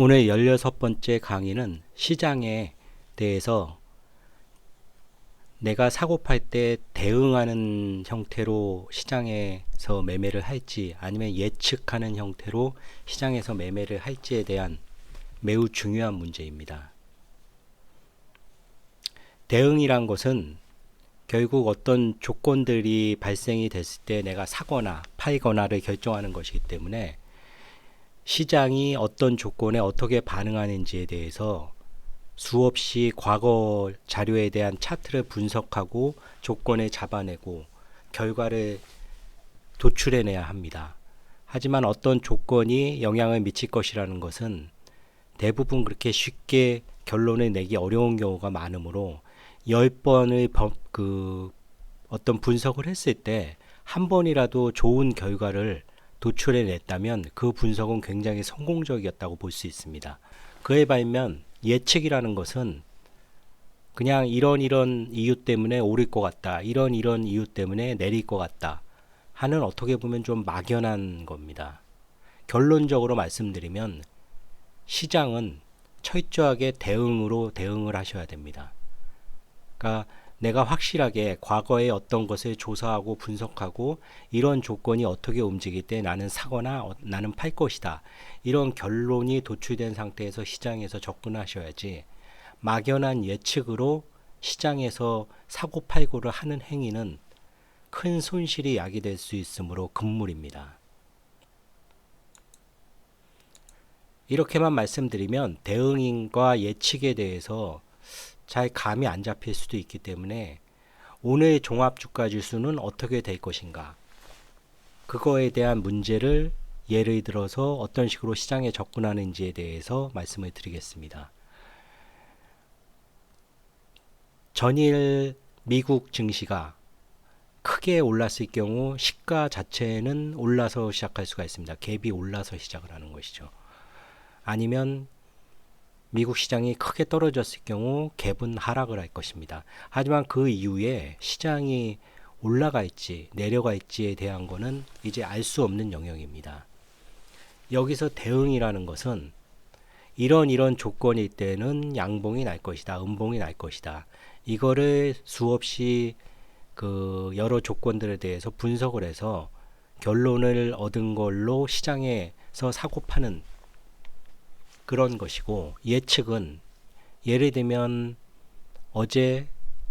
오늘 16번째 강의는 시장에 대해서 내가 사고 팔 때 대응하는 형태로 시장에서 매매를 할지 아니면 예측하는 형태로 시장에서 매매를 할지에 대한 매우 중요한 문제입니다. 대응이란 것은 결국 어떤 조건들이 발생이 됐을 때 내가 사거나 팔거나를 결정하는 것이기 때문에 시장이 어떤 조건에 어떻게 반응하는지에 대해서 수없이 과거 자료에 대한 차트를 분석하고 조건을 잡아내고 결과를 도출해내야 합니다. 하지만 어떤 조건이 영향을 미칠 것이라는 것은 대부분 그렇게 쉽게 결론을 내기 어려운 경우가 많으므로 열 번을 그 어떤 분석을 했을 때 한 번이라도 좋은 결과를 도출해 냈다면 그 분석은 굉장히 성공적이었다고 볼 수 있습니다. 그에 반면 예측이라는 것은 그냥 이런 이런 이유 때문에 오를 것 같다. 이런 이런 이유 때문에 내릴 것 같다. 하는 어떻게 보면 좀 막연한 겁니다. 결론적으로 말씀드리면 시장은 철저하게 대응으로 대응을 하셔야 됩니다. 그러니까 내가 확실하게 과거에 어떤 것을 조사하고 분석하고 이런 조건이 어떻게 움직일 때 나는 사거나 어, 나는 팔 것이다. 이런 결론이 도출된 상태에서 시장에서 접근하셔야지 막연한 예측으로 시장에서 사고 팔고를 하는 행위는 큰 손실이 야기될 수 있으므로 금물입니다. 이렇게만 말씀드리면 대응인과 예측에 대해서 잘 감이 안 잡힐 수도 있기 때문에 오늘 종합 주가 지수는 어떻게 될 것인가 그거에 대한 문제를 예를 들어서 어떤 식으로 시장에 접근하는지에 대해서 말씀을 드리겠습니다. 전일 미국 증시가 크게 올랐을 경우 시가 자체는 올라서 시작할 수가 있습니다. 갭이 올라서 시작을 하는 것이죠. 아니면 미국 시장이 크게 떨어졌을 경우 갭은 하락을 할 것입니다. 하지만 그 이후에 시장이 올라갈지 내려갈지에 대한 거는 이제 알 수 없는 영역입니다. 여기서 대응이라는 것은 이런 이런 조건일 때는 양봉이 날 것이다, 음봉이 날 것이다. 이거를 수없이 그 여러 조건들에 대해서 분석을 해서 결론을 얻은 걸로 시장에서 사고 파는 그런 것이고 예측은 예를 들면 어제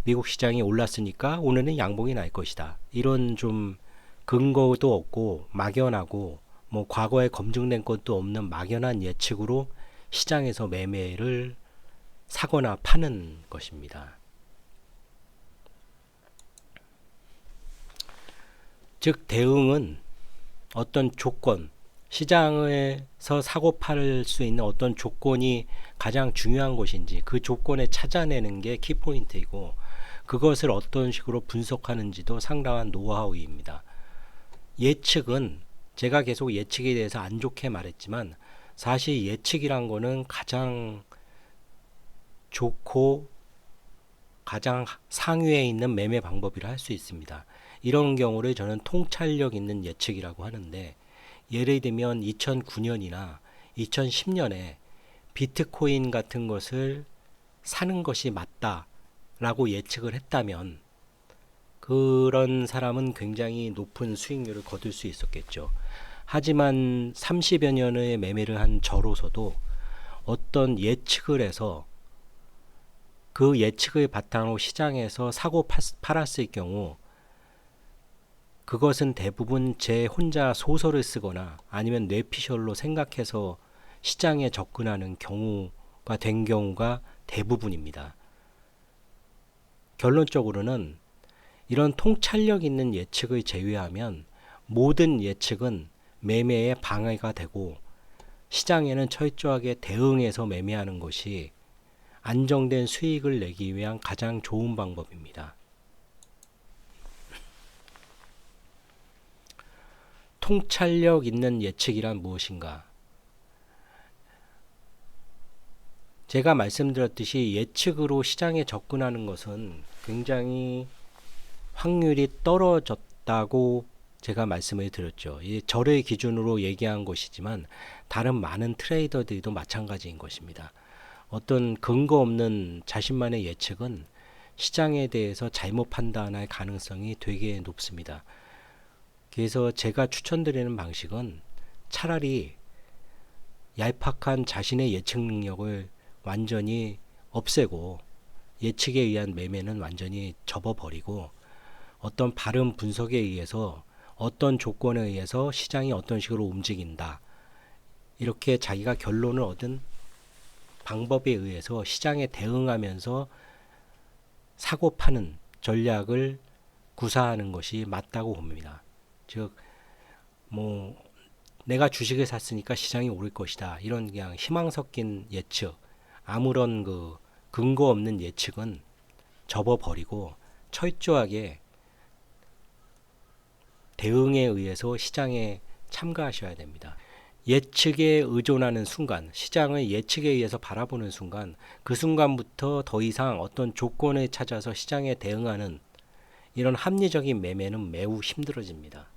미국 시장이 올랐으니까 오늘은 양봉이 날 것이다. 이런 좀 근거도 없고 막연하고 뭐 과거에 검증된 것도 없는 막연한 예측으로 시장에서 매매를 사거나 파는 것입니다. 즉 대응은 어떤 조건 시장에서 사고 팔 수 있는 어떤 조건이 가장 중요한 것인지 그 조건에 찾아내는 게 키포인트이고 그것을 어떤 식으로 분석하는지도 상당한 노하우입니다. 예측은 제가 계속 예측에 대해서 안 좋게 말했지만 사실 예측이란 거는 가장 좋고 가장 상위에 있는 매매 방법이라 할 수 있습니다. 이런 경우를 저는 통찰력 있는 예측이라고 하는데 예를 들면 2009년이나 2010년에 비트코인 같은 것을 사는 것이 맞다라고 예측을 했다면 그런 사람은 굉장히 높은 수익률을 거둘 수 있었겠죠. 하지만 30여 년의 매매를 한 저로서도 어떤 예측을 해서 그 예측을 바탕으로 시장에서 사고 팔았을 경우 그것은 대부분 제 혼자 소설을 쓰거나 아니면 뇌피셜로 생각해서 시장에 접근하는 경우가 된 경우가 대부분입니다. 결론적으로는 이런 통찰력 있는 예측을 제외하면 모든 예측은 매매에 방해가 되고 시장에는 철저하게 대응해서 매매하는 것이 안정된 수익을 내기 위한 가장 좋은 방법입니다. 통찰력 있는 예측이란 무엇인가? 제가 말씀드렸듯이 예측으로 시장에 접근하는 것은 굉장히 확률이 떨어졌다고 제가 말씀을 드렸죠. 이 저를 기준으로 얘기한 것이지만 다른 많은 트레이더들도 마찬가지인 것입니다. 어떤 근거 없는 자신만의 예측은 시장에 대해서 잘못 판단할 가능성이 되게 높습니다. 그래서 제가 추천드리는 방식은 차라리 얄팍한 자신의 예측 능력을 완전히 없애고 예측에 의한 매매는 완전히 접어버리고 어떤 바른 분석에 의해서 어떤 조건에 의해서 시장이 어떤 식으로 움직인다. 이렇게 자기가 결론을 얻은 방법에 의해서 시장에 대응하면서 사고 파는 전략을 구사하는 것이 맞다고 봅니다. 즉, 뭐, 내가 주식을 샀으니까 시장이 오를 것이다. 이런 그냥 희망 섞인 예측, 아무런 그 근거 없는 예측은 접어버리고 철저하게 대응에 의해서 시장에 참가하셔야 됩니다. 예측에 의존하는 순간, 시장을 예측에 의해서 바라보는 순간, 그 순간부터 더 이상 어떤 조건을 찾아서 시장에 대응하는 이런 합리적인 매매는 매우 힘들어집니다.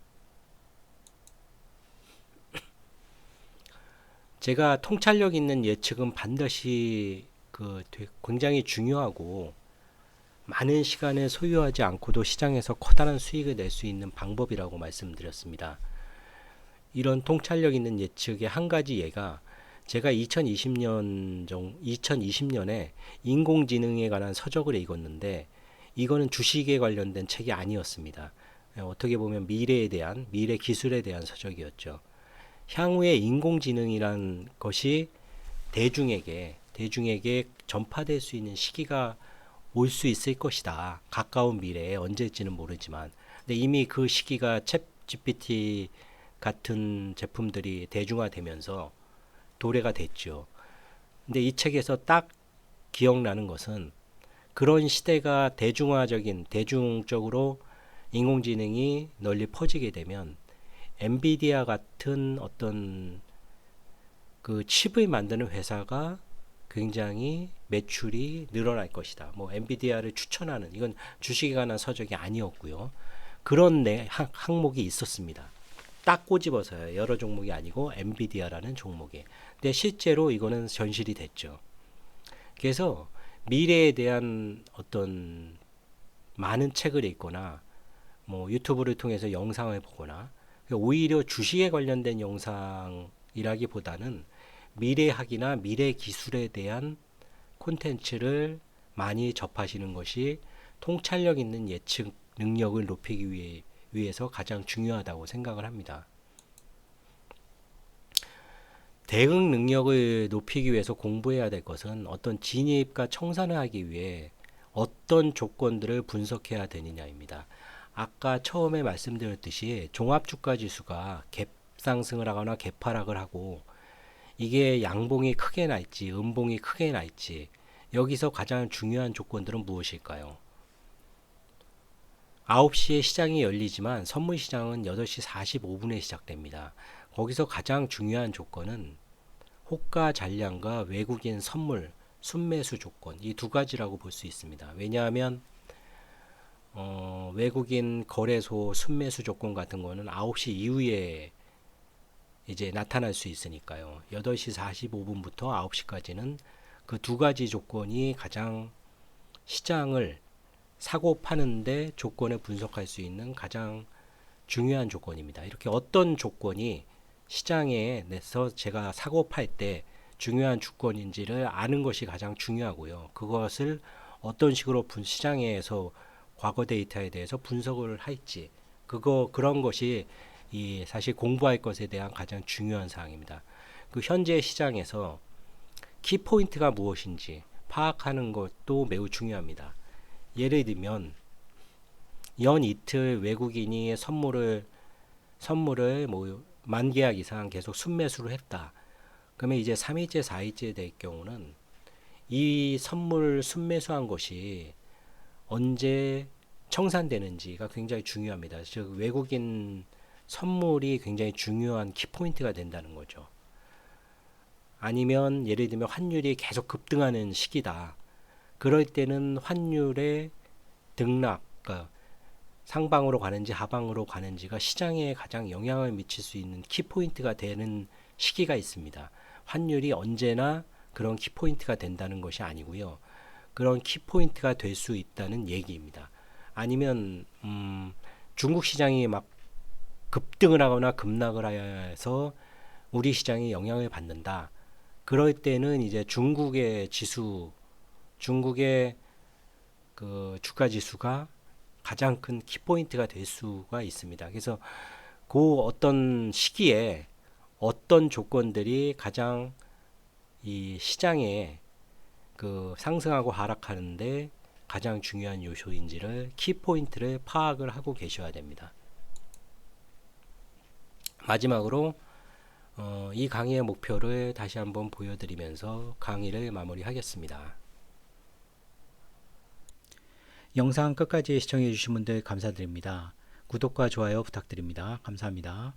제가 통찰력 있는 예측은 반드시 그 굉장히 중요하고 많은 시간을 소유하지 않고도 시장에서 커다란 수익을 낼 수 있는 방법이라고 말씀드렸습니다. 이런 통찰력 있는 예측의 한 가지 예가 제가 2020년 정 2020년에 인공지능에 관한 서적을 읽었는데 이거는 주식에 관련된 책이 아니었습니다. 어떻게 보면 미래에 대한 미래 기술에 대한 서적이었죠. 향후에 인공지능이란 것이 대중에게 대중에게 전파될 수 있는 시기가 올 수 있을 것이다. 가까운 미래에 언제일지는 모르지만 근데 이미 그 시기가 챗 GPT 같은 제품들이 대중화되면서 도래가 됐죠. 근데 이 책에서 딱 기억나는 것은 그런 시대가 대중화적인 대중적으로 인공지능이 널리 퍼지게 되면 엔비디아 같은 어떤 그 칩을 만드는 회사가 굉장히 매출이 늘어날 것이다. 뭐 엔비디아를 추천하는 이건 주식에 관한 서적이 아니었고요. 그런 내 항목이 있었습니다. 딱 꼬집어서요. 여러 종목이 아니고 엔비디아라는 종목에. 근데 실제로 이거는 현실이 됐죠. 그래서 미래에 대한 어떤 많은 책을 읽거나 뭐 유튜브를 통해서 영상을 보거나 오히려 주식에 관련된 영상이라기보다는 미래학이나 미래 기술에 대한 콘텐츠를 많이 접하시는 것이 통찰력 있는 예측 능력을 높이기 위해, 위해서 가장 중요하다고 생각을 합니다. 대응 능력을 높이기 위해서 공부해야 될 것은 어떤 진입과 청산을 하기 위해 어떤 조건들을 분석해야 되느냐입니다. 아까 처음에 말씀드렸듯이 종합주가 지수가 갭 상승을 하거나 갭하락을 하고 이게 양봉이 크게 날지 음봉이 크게 날지 여기서 가장 중요한 조건들은 무엇일까요? 9시에 시장이 열리지만 선물 시장은 8시 45분에 시작됩니다. 거기서 가장 중요한 조건은 호가 잔량과 외국인 선물 순매수 조건 이 두 가지라고 볼 수 있습니다. 왜냐하면 어, 외국인 거래소 순매수 조건 같은 거는 9시 이후에 이제 나타날 수 있으니까요. 8시 45분부터 9시까지는 그 두 가지 조건이 가장 시장을 사고 파는데 조건을 분석할 수 있는 가장 중요한 조건입니다. 이렇게 어떤 조건이 시장에 내서 제가 사고 팔 때 중요한 주권인지를 아는 것이 가장 중요하고요. 그것을 어떤 식으로 시장에서 과거 데이터에 대해서 분석을 할지 그거 그런 것이 이 사실 공부할 것에 대한 가장 중요한 사항입니다. 그 현재 시장에서 키 포인트가 무엇인지 파악하는 것도 매우 중요합니다. 예를 들면 연 이틀 외국인이 선물을 선물을 뭐 만 계약 이상 계속 순매수를 했다. 그러면 이제 3일째, 4일째 될 경우는 이 선물 순매수한 것이 언제 청산되는지가 굉장히 중요합니다. 즉 외국인 선물이 굉장히 중요한 키포인트가 된다는 거죠. 아니면 예를 들면 환율이 계속 급등하는 시기다. 그럴 때는 환율의 등락, 그러니까 상방으로 가는지 하방으로 가는지가 시장에 가장 영향을 미칠 수 있는 키포인트가 되는 시기가 있습니다. 환율이 언제나 그런 키포인트가 된다는 것이 아니고요. 그런 키포인트가 될 수 있다는 얘기입니다. 아니면 음, 중국 시장이 막 급등을 하거나 급락을 해서 우리 시장이 영향을 받는다. 그럴 때는 이제 중국의 지수, 중국의 그 주가 지수가 가장 큰 키포인트가 될 수가 있습니다. 그래서 그 어떤 시기에 어떤 조건들이 가장 이 시장에 그 상승하고 하락하는데 가장 중요한 요소인지를 키포인트를 파악을 하고 계셔야 됩니다. 마지막으로 어, 이 강의의 목표를 다시 한번 보여드리면서 강의를 마무리하겠습니다. 영상 끝까지 시청해 주신 분들 감사드립니다. 구독과 좋아요 부탁드립니다. 감사합니다.